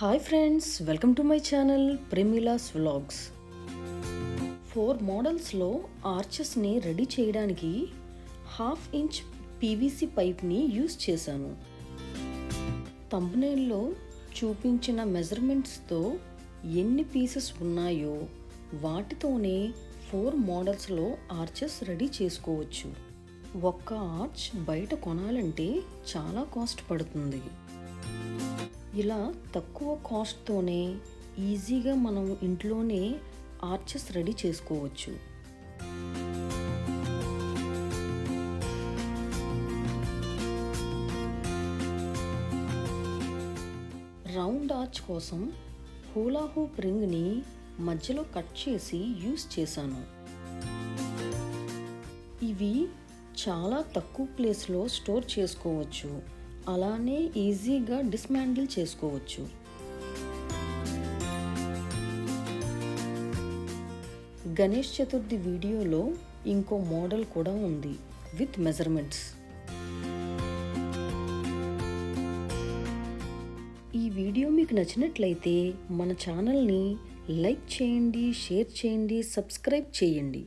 Hi friends welcome to my channel Premila's vlogs four మోడల్స్లో ఆర్చెస్ని ready చేయడానికి half inch PVC పైప్ని use చేశాను. తంబనేల్లో చూపించిన మెజర్మెంట్స్తో ఎన్ని పీసెస్ ఉన్నాయో వాటితోనే ఫోర్ మోడల్స్లో ఆర్చెస్ రెడీ చేసుకోవచ్చు. ఒక్క ఆర్చ్ బయట కొనాలంటే చాలా కాస్ట్ పడుతుంది. ఇలా తక్కువ కాస్ట్తోనే ఈజీగా మనం ఇంట్లోనే ఆర్చెస్ రెడీ చేసుకోవచ్చు. రౌండ్ ఆర్చ్ కోసం హూలా హూప్ రింగ్ని మధ్యలో కట్ చేసి యూస్ చేశాను. ఇవి చాలా తక్కువ ప్లేస్లో స్టోర్ చేసుకోవచ్చు. అలానే ఈజీగా డిస్మాండిల్ చేసుకోవచ్చు. గణేష్ చతుర్థి వీడియోలో ఇంకో మోడల్ కూడా ఉంది విత్ మెజర్మెంట్స్. ఈ వీడియో మీకు నచ్చినట్లయితే మన ఛానల్ని లైక్ చేయండి షేర్ చేయండి సబ్స్క్రైబ్ చేయండి.